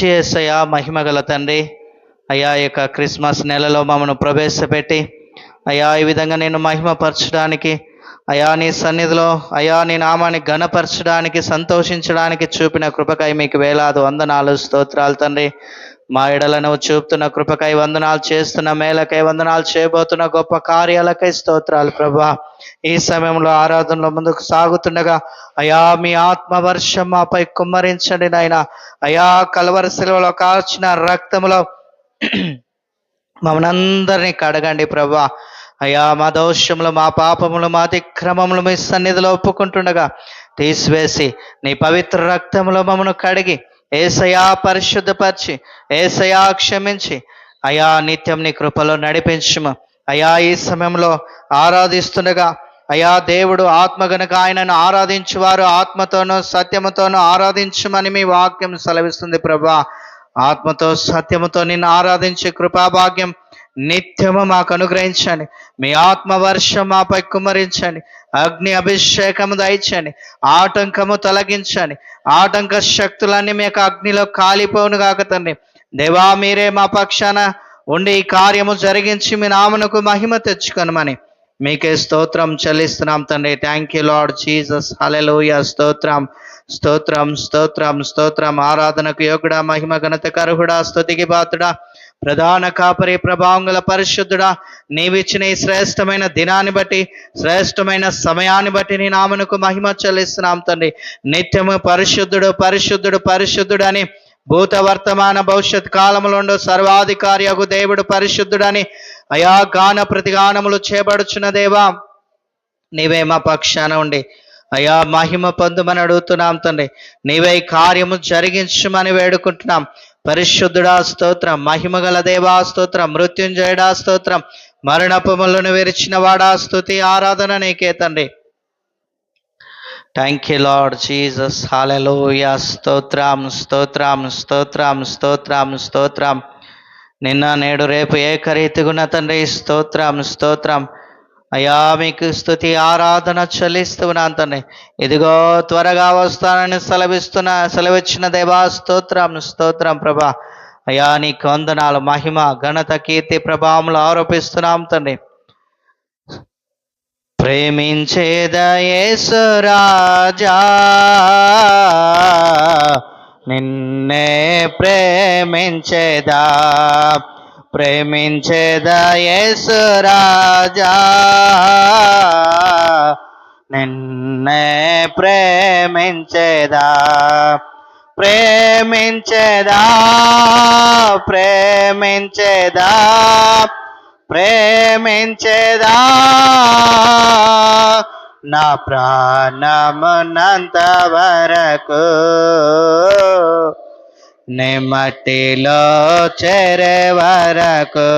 మంచి ఏసయ్యా మహిమగల తండ్రి. అయ్యా యొక్క క్రిస్మస్ నెలలో మమ్మను ప్రవేశపెట్టి అయ్యా ఈ విధంగా నేను మహిమపరచడానికి అయా నీ సన్నిధిలో అయా నీ నామాన్ని ఘనపరచడానికి సంతోషించడానికి చూపిన కృపకై మీకు వేలాది వందనాలు స్తోత్రాలు తండ్రి. మా ఎడలను చూపుతున్న కృపకై వందనాలు చేస్తున్న మేలకై వందనాలు చేయబోతున్న గొప్ప కార్యాలకై స్తోత్రాలు ప్రభా. ఈ సమయంలో ఆరాధనలో ముందుకు సాగుతుండగా అయా మీ ఆత్మవర్షం మాపై కుమ్మరించండి నాయన. అయా కలవర శిలువలో కాల్చిన రక్తములో మమ్మల్ని అందరినీ కడగండి ప్రభా. అయ్యా మా దోషములు మా పాపములు మా అతిక్రమములు మీ సన్నిధిలో ఒప్పుకుంటుండగా తీసివేసి నీ పవిత్ర రక్తములో మమ్మను కడిగి ఏసయా పరిశుద్ధపరిచి ఏసయా క్షమించి. అయా నిత్యం నీ కృపలో నడిపించుము. అయా ఈ సమయంలో ఆరాధిస్తుండగా అయా దేవుడు ఆత్మ గనుక ఆయనను ఆరాధించువారు ఆత్మతోనూ సత్యముతోనూ ఆరాధించమని మీ వాక్యం సెలవిస్తుంది ప్రభా. ఆత్మతో సత్యముతో నిన్ను ఆరాధించే కృపాభాగ్యం నిత్యము మాకు అనుగ్రహించండి. మీ ఆత్మవర్షం మాపై కుమరించండి అగ్ని అభిషేకము దయచండి ఆటంకము తొలగించండి. ఆటంక శక్తులన్నీ మీ యొక్క అగ్నిలో కాలిపోను కాకతండి దేవా మీరే మా పక్షాన ఉండి ఈ కార్యము జరిగించి మీ నామనకు మహిమ తెచ్చుకొనమని మీకే స్తోత్రం చెల్లిస్తున్నాం తండ్రి. Thank you Lord Jesus hallelujah స్తోత్రం స్తోత్రం స్తోత్రం స్తోత్రం. ఆరాధనకు యోగుడా మహిమ ఘనత కరుహుడా స్తుతికి పాత్రుడా. ప్రధాన కాపరి ప్రభావంగల పరిశుద్ధుడా నీవిచ్చిన ఈ శ్రేష్టమైన దినాన్ని బట్టి శ్రేష్టమైన సమయాన్ని బట్టి నీ నామనుకు మహిమ చెల్లిస్తున్నాం తండ్రి. నిత్యము పరిశుద్ధుడు పరిశుద్ధుడు పరిశుద్ధుడు అని భూత వర్తమాన భవిష్యత్ కాలములోండు సర్వాధికారి అగు దేవుడు పరిశుద్ధుడని అయా గాన ప్రతిగానములు చేపడుచున్న దేవా నీవే మా పక్షాన ఉండి అయా మహిమ పొందుమని అడుగుతున్నాం తండ్రి. నీవే కార్యము జరిగించమని వేడుకుంటున్నాం. పరిశుద్ధుడా స్తోత్రం మహిమగల దేవా స్తోత్రం మృత్యుంజయుడా స్తోత్రం మరణపములను విరిచిన వాడా స్తుతి ఆరాధన నీకే తండ్రి. Thank you Lord Jesus hallelujah స్తోత్రం స్తోత్రం స్తోత్రం స్తోత్రం స్తోత్రం. నిన్న నేడు రేపు ఏకరీతిగున్న తండ్రి స్తోత్రం స్తోత్రం. అయా మీకు స్థుతి ఆరాధన చెల్లిస్తున్నా తండ్రి ఇదిగో త్వరగా వస్తానని సెలవిస్తున్న సెలవిచ్చిన దేవా స్తోత్రం స్తోత్రం ప్రభా. అయా నీ కొందనాలు మహిమ ఘనత కీర్తి ప్రభావములు ఆరోపిస్తున్నాం తండ్రి. ప్రేమించే దయేశ్వరాజా నిన్నే ప్రేమించేదా? ప్రేమించేదయేసురాజా నిన్నే ప్రేమించేదా? ప్రేమించేదా? ప్రేమించేదా? ప్రేమించేదా? నా ప్రాణమునంత వరకు నెమటిలో చెరే వరకు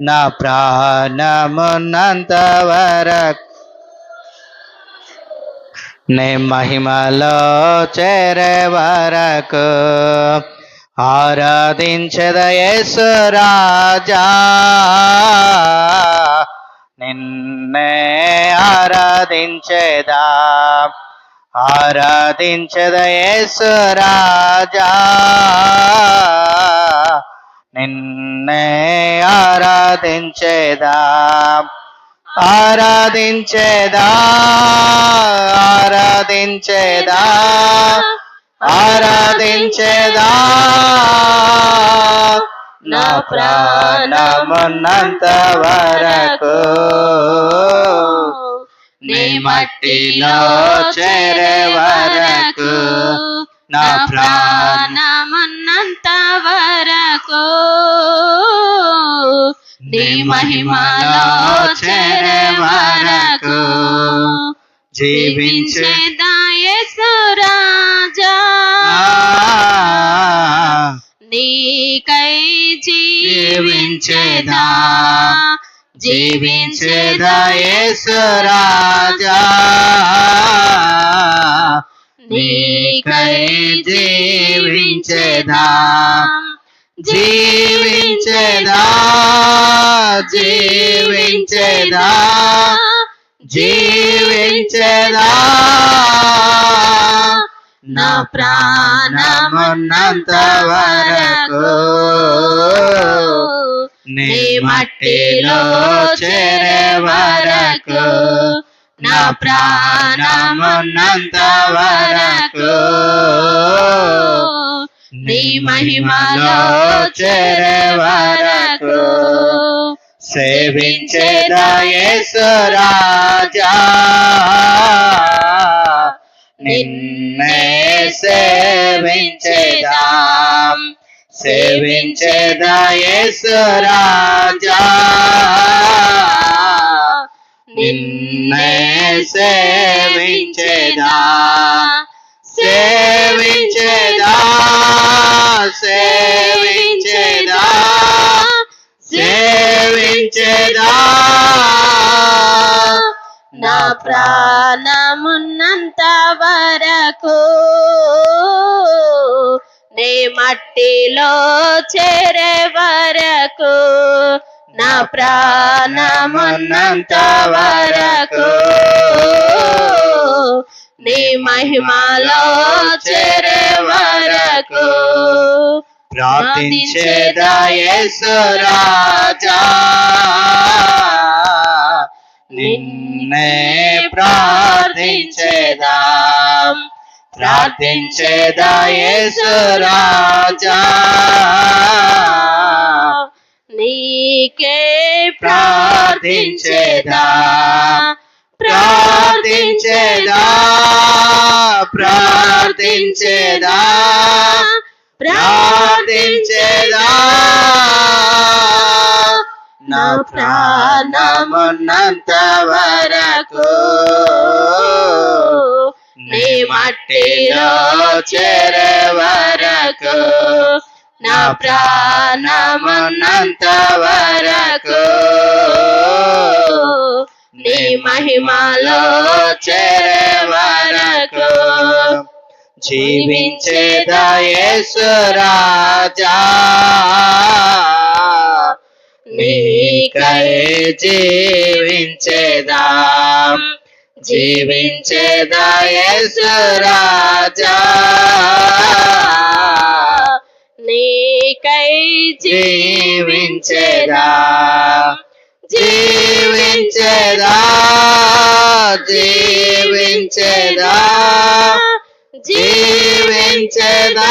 నా ప్రాణమున్నంత వరకు. నే మహిమలో చేరే వరకు ఆరాధించదయేశ్వరాజా నిన్నే ఆరాధించేదా. ఆరాధించదయేశ్వరాజా నిన్నే ఆరాధించేదా. ఆరాధించేదా. ఆరాధించేదా. ఆరాధించేదా. నా ప్రాణమున్నంత వరకు నీ మట్టిలో చేరే వరకు నా ప్రాణ ప్రాణమున్నంత వరకు. నీ మహిమలో చేరే వరకు జీవించే జీవించేదాయసు రాజా నీకై జీవించేదా జీవించేదా యేసు నీకై జీవించేదా? జీవించేదా? జీవించేదా? జీవించేదా? నా ప్రాణమున్నంత వరకు నీ మట్టిలో చేరే వరకు నా ప్రాణమున్నంత వరకు. నీ మహిమలో చేరే వరకు రాజా. నిన్నే సేవించేదా. సేవించేదా యేసు నిన్నే సేవించేదా. సేవించేదా. సేవించేదా. సేవించేదా. నా ప్రాణమున్నంత వరకు నే మట్టిలో చేరే వరకు నా ప్రాణమున్నంత వరకు. నీ మహిమలో చేరే వరకు. ప్రార్థించేదా యేసు రాజా. నిన్నే ప్రార్థించేదా. ప్రార్థించేదా యేసు రాజా. నీకే ప్రార్థించేదా. ప్రార్థించేదా. ప్రార్థించేదా. ప్రార్థించేదా. నా ప్రాణమున్నంత వరకు నీ మట్టిలో చేరే వరకు నా ప్రాణమున్నంత వరకు. నీ మహిమలో చేరే వరకు జీవించేదా యేసు రాజా. నీకై జీవించేదా. జీవించేదా యేసు రాజా నీకై జీవించేదా. జీవించేదా జీవించేదా జీవించేదా.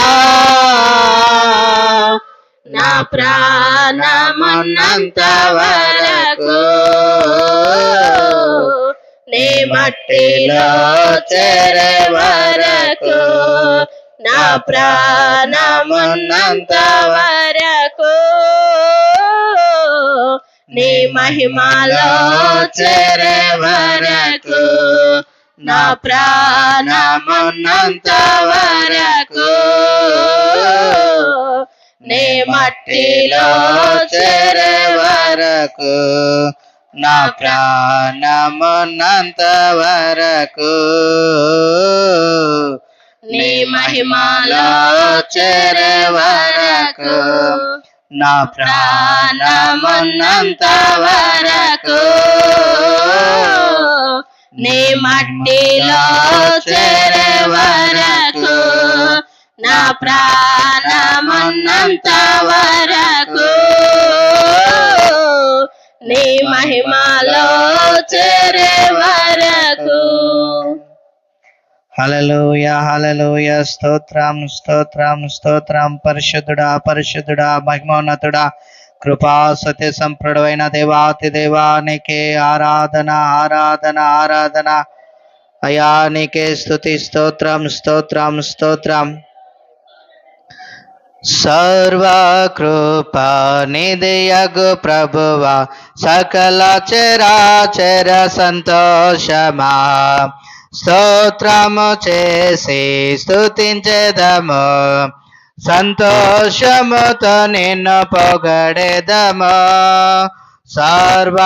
నా ప్రాణమున్నంత వరకు నీ మట్టిలో చేరే వరకు నా ప్రాణమున్నంత వరకు. నీ మహిమలో చేరే వరకు నా ప్రాణమున్నంత వరకు. నీ మట్టిలో చేరే వరకు నా ప్రాణమున్నంత వరకు నీ మహిమలో చేరే వరకు నా ప్రాణమున్నంత వరకు నీ మట్టిలో చేరే వరకు నా ప్రాణమున్నంత వరకు నీ మహిమలో చేరే వరకు. హలలోయ హలలోయ స్తోత్రం స్తోత్రం స్తోత్రం. పరిశుద్ధుడా పరిశుద్ధుడా మహిమోన్నతుడా కృపా సత్య సంప్రడమైన దేవాతి దేవానికే ఆరాధన ఆరాధన ఆరాధన. అయా నీకే స్తుతి స్తోత్రం స్తోత్రం స్తోత్రం. సర్వకృపానిధియగు ప్రభువ సకల చరాచర సంతోషమా స్తోత్రము చేసి స్తుతించెదము సంతోషముతో నిన్ను పొగడెదము సర్వకృపానిధియగు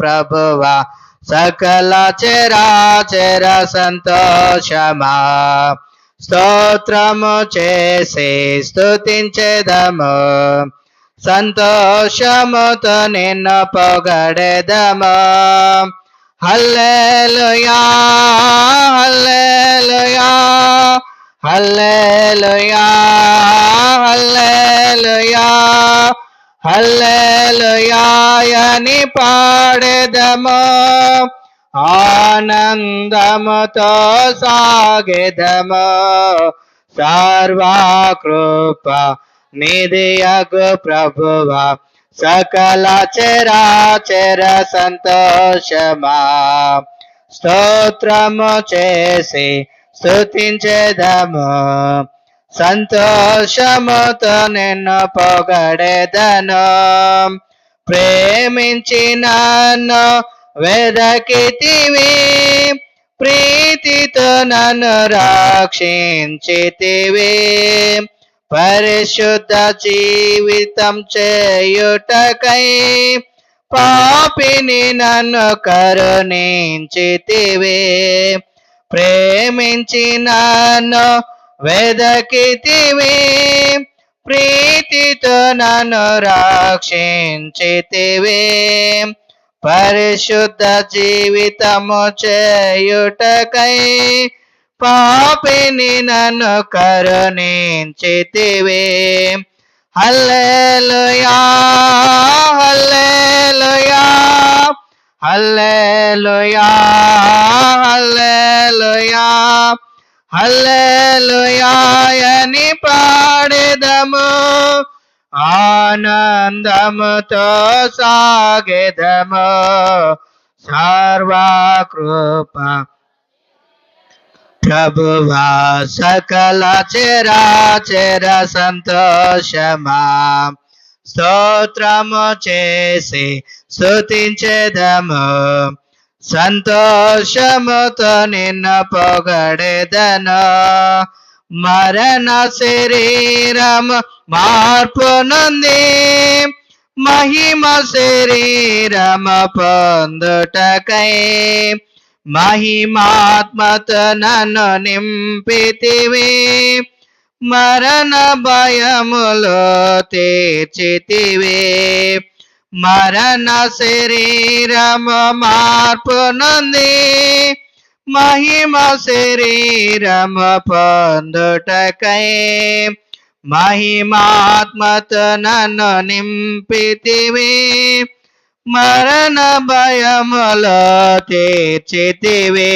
ప్రభువ సకల చరాచర సంతోషమా స్తోత్రము చేసి స్తుతించెదము. సంతోషముతో నిన్ను పొగడెదము. హల్లెలూయా హల్లెలూయా హల్లెలూయా హల్లెలూయా హల్లెలూయా అని పాడెదము. ఆనందముతో సాగెదము సర్వాకృప నిధియగు ప్రభువ సకల చరాచర సంతోషమా. స్తోత్రము చేసి స్తుతించేదము. సంతోషముతో నిన్ను పొగడేదను. ప్రేమించినను వెదకితివి ప్రీతితో నన్ను రక్షించితివి. పరిశుద్ధ జీవితం చేయుటకై పాపిని నన్ను కరుణించితివి. ప్రేమించి నన్ను వెదకితివి ప్రీతితో నన్ను రక్షించితివి. పరిశుద్ధ జీవితము చేయుటకై పాపిని నన్ను కరుణించితివి. హల్లెలూయా హల్లెలూయా హల్లెలూయా హల్లెలూయా హల్లెలూయా అని పాడేదము. ఆనందముతో సాగెదము సర్వకృప ప్రభువా సకల చరాచర సంతోషమా స్తోత్రము చేసి స్థుతించేదము సంతోషముతో నిన్న పొగడెదను మరణ శరీరం మార్పునుంది మహిమ శరీరం పొందుటకై మహిమాత్మత నన్ను నింపితివి. మరణ భయములో తీర్చితివి. మరణ శరీరము మార్పునుంది మహిమ శరీరమ పొందుటకై మహిమాత్మత నన్ను నింపితివి. మరణ భయములో తీర్చితివి.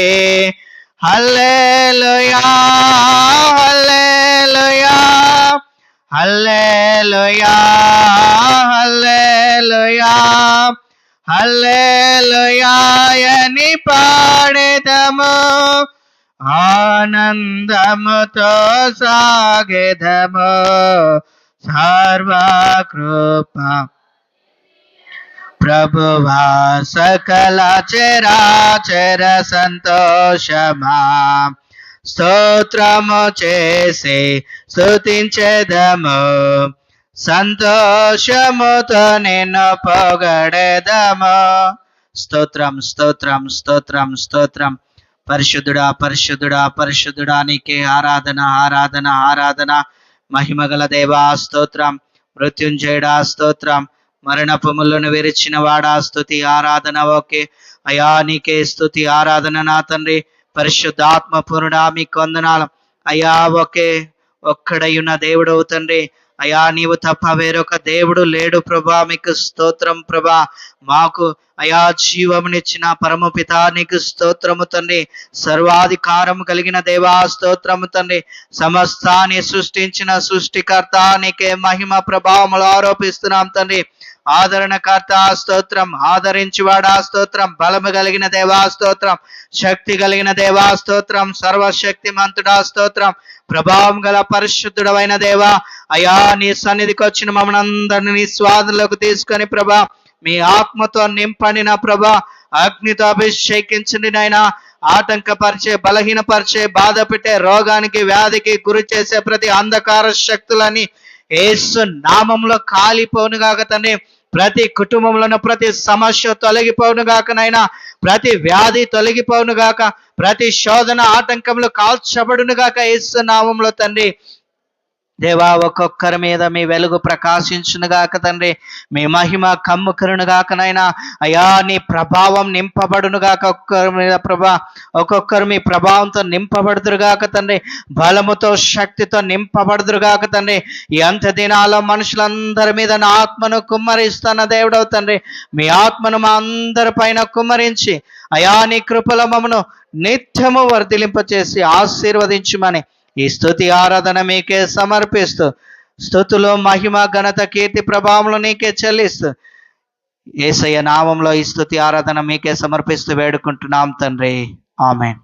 Hallelujah hallelujah hallelujah hallelujah. Hallelujah పాడేదము పాడెదము ఆనందముతో సాగెదము. సర్వకృప ప్రభువా సకల చరాచర సంతోషమా. స్తోత్రము చేసి స్తుతించదము. సంతోషముతో నిన్ను పొగడెదము స్తోత్రం స్తోత్రం స్తోత్రం స్తోత్రం. పరిశుద్ధుడా పరిశుద్ధుడా పరిశుద్ధుడా నీకే ఆరాధన ఆరాధన ఆరాధన. మహిమగల దేవా స్తోత్రం. మృత్యుంజయుడా స్తోత్రం. మరణపములను విరిచిన వాడా స్తుతి ఆరాధన ఓకే. అయా నీకే స్తుతి ఆరాధన నా తండ్రి. పరిశుద్ధాత్మ పూర్ణుడా మీకు వందనాలు. అయా ఒకే ఒక్కడయున్న దేవుడవు తండ్రి. అయా నీవు తప్ప వేరొక దేవుడు లేడు ప్రభా. మీకు స్తోత్రం ప్రభా. మాకు అయా జీవమునిచ్చిన పరమపిత నీకు స్తోత్రము తండ్రి. సర్వాధికారం కలిగిన దేవా స్తోత్రము తండ్రి. సమస్తాన్ని సృష్టించిన సృష్టికర్త నీకే మహిమ ప్రభావములు ఆరోపిస్తున్నాం తండ్రి. ఆదరణకర్త స్తోత్రం. ఆదరించువాడా స్తోత్రం. బలము కలిగిన దేవా స్తోత్రం. శక్తి కలిగిన దేవా స్తోత్రం. సర్వశక్తిమంతుడా స్తోత్రం. ప్రభావం గల పరిశుద్ధుడమైన దేవా అయా నీ సన్నిధికి వచ్చిన మమ్మల్ని అందరినీ నీ స్వాధులకు తీసుకొని ప్రభా మీ ఆత్మతో నింపండిన ప్రభా అగ్నితో అభిషేకించండి నాయన. ఆటంకపరిచే బలహీనపరిచే బాధ పెట్టే రోగానికి వ్యాధికి గురి చేసే ప్రతి అంధకార శక్తులని ఏసు నామంలో కాలిపోను గాక తండ్రి. ప్రతి కుటుంబంలోనూ ప్రతి సమస్య తొలగిపోను గాక నైనా ప్రతి వ్యాధి తొలగిపోను గాక ప్రతి శోధన ఆటంకంలో కాల్చబడును గాక ఏసు నామంలో తండ్రి. దేవా ఒక్కొక్కరి మీద మీ వెలుగు ప్రకాశించునుగాక తండ్రి. మీ మహిమ కమ్ముకరును గాక అయా నీ ప్రభావం నింపబడును గాక ఒక్కరి మీద ప్రభా. ఒక్కొక్కరు మీ ప్రభావంతో నింపబడుదురుగాక తండ్రి. బలముతో శక్తితో నింపబడుదురుగాక తండ్రి. ఈ అంత్య దినాల్లో మనుషులందరి మీద నా ఆత్మను కుమ్మరిస్తున్న దేవుడవు తండ్రి. మీ ఆత్మను మా అందరి పైన కుమ్మరించి అయా నీ కృపల మమ్మను నిత్యము వర్ధిలింపచేసి ఆశీర్వదించుమని ఈ స్థుతి ఆరాధన మీకే సమర్పిస్తూ స్తుతులు మహిమ ఘనత కీర్తి ప్రభావములు నీకే చెల్లిస్తూ ఏసయ్య నామంలో ఈ స్థుతి ఆరాధన మీకే సమర్పిస్తూ వేడుకుంటున్నాం తండ్రి. ఆమెన్.